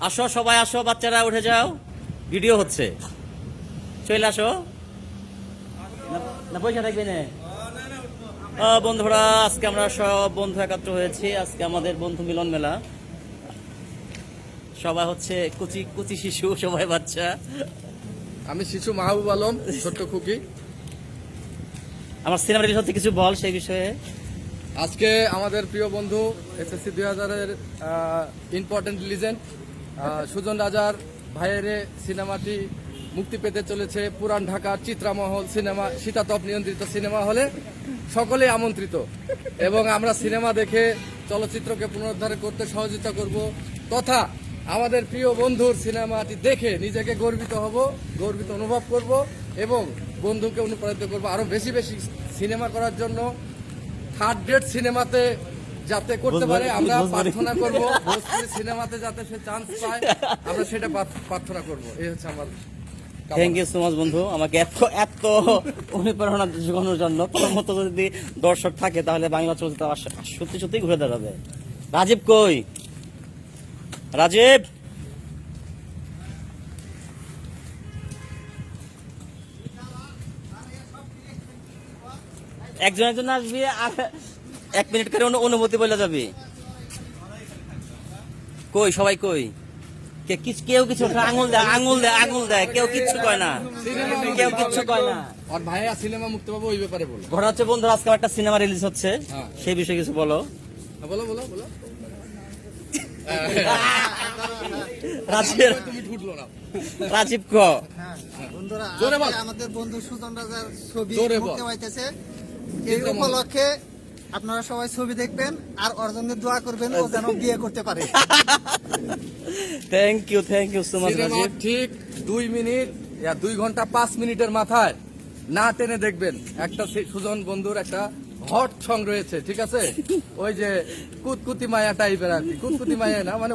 আসো সবাই আসো বাচ্চারা উঠে যাও। ভিডিও হচ্ছে। চলে আসো। না- পয়সা থাকবে না। বন্ধুরা আজকে আমরা সব বন্ধু একাত্র হয়েছি। আজকে আমাদের বন্ধু মিলন মেলা। সবাই হচ্ছে কুচি কুচি শিশু সবাই বাচ্চা। আমি শিশু মাহবুব আলম ছোট্ট খুকি। আমার সিনেমা রিলিজ হচ্ছে কিছু বল সেই বিষয়ে। আজকে আমাদের প্রিয় বন্ধু এসএসসি দুই হাজারের ইম্পর্টেন্ট লিজেন্ড সুজন রাজার ভাইয়েরে সিনেমাটি মুক্তি পেতে চলেছে পুরান ঢাকার চিত্রামহল সিনেমা শীতাতপ নিয়ন্ত্রিত সিনেমা হলে সকলে আমন্ত্রিত। এবং আমরা সিনেমা দেখে চলচ্চিত্রকে পুনরুদ্ধার করতে সহযোগিতা করব তথা আমাদের প্রিয় বন্ধুর সিনেমাটি দেখে নিজেকে গর্বিত হব, গর্বিত অনুভব করব এবং বন্ধুকে অনুপ্রাণিত করব আরও বেশি বেশি সিনেমা করার জন্য। থার্ড গ্রেড সিনেমাতে যাতে করতে পারে আমরা প্রার্থনা করব। ভোজপুরি সিনেমাতে যাতে সে চান্স পায় আমরা সেটা প্রার্থনা করব। এই হচ্ছে আমার থ্যাংক ইউ সো মাচ বন্ধু। আমাকে এত এত অনুপ্রেরণা যোগানোর জন্য। তোমার মতো যদি দর্শক থাকে তাহলে বাংলা চলচ্চিত্র সত্যি সত্যি ঘুরে দাঁড়াবে। রাজীব কই? রাজীব? একজনের জন্য আসবি আর এক মিনিট করে অনু- অনুভূতি বলে যাবি। কই সবাই কই? কেউ কিছু আঙুল দেয় আঙুল দেয় আঙুল দেয় কেউ কিচ্ছু কয় না। কেউ কিচ্ছু কয় না। আর ভাইয়া সিনেমা মুক্তি পাবো ওই ব্যাপারে বলো। ঘটনা হচ্ছে বন্ধু আজকে একটা সিনেমা রিলিজ হচ্ছে। হ্যাঁ। সেই বিষয়ে কিছু বলো। হ্যাঁ, বলো বলো বলো। রাজীব তুমি ফুটলো না। রাজীব ক? হ্যাঁ, বন্ধুরা জোরে বল। আজকে আমাদের বন্ধু সুজন রাজার ছবি জোরে পাইতেছে। এই উপলক্ষে আপনারা সবাই ছবি দেখবেন আর অর্জনের জন্য দোয়া করবেন ও যেন বিয়ে করতে পারে। Thank you thank you so much ঠিক দুই মিনিট ইয়া দুই ঘণ্টা পাঁচ মিনিটের মাথায়। না টেনে দেখবেন। একটা সুজন বন্ধুর একটা হট সং রয়েছে ঠিক আছে? ওই যে কুতকুতি মায়া টাইপের আর কি। কুতকুতি মায়া না মানে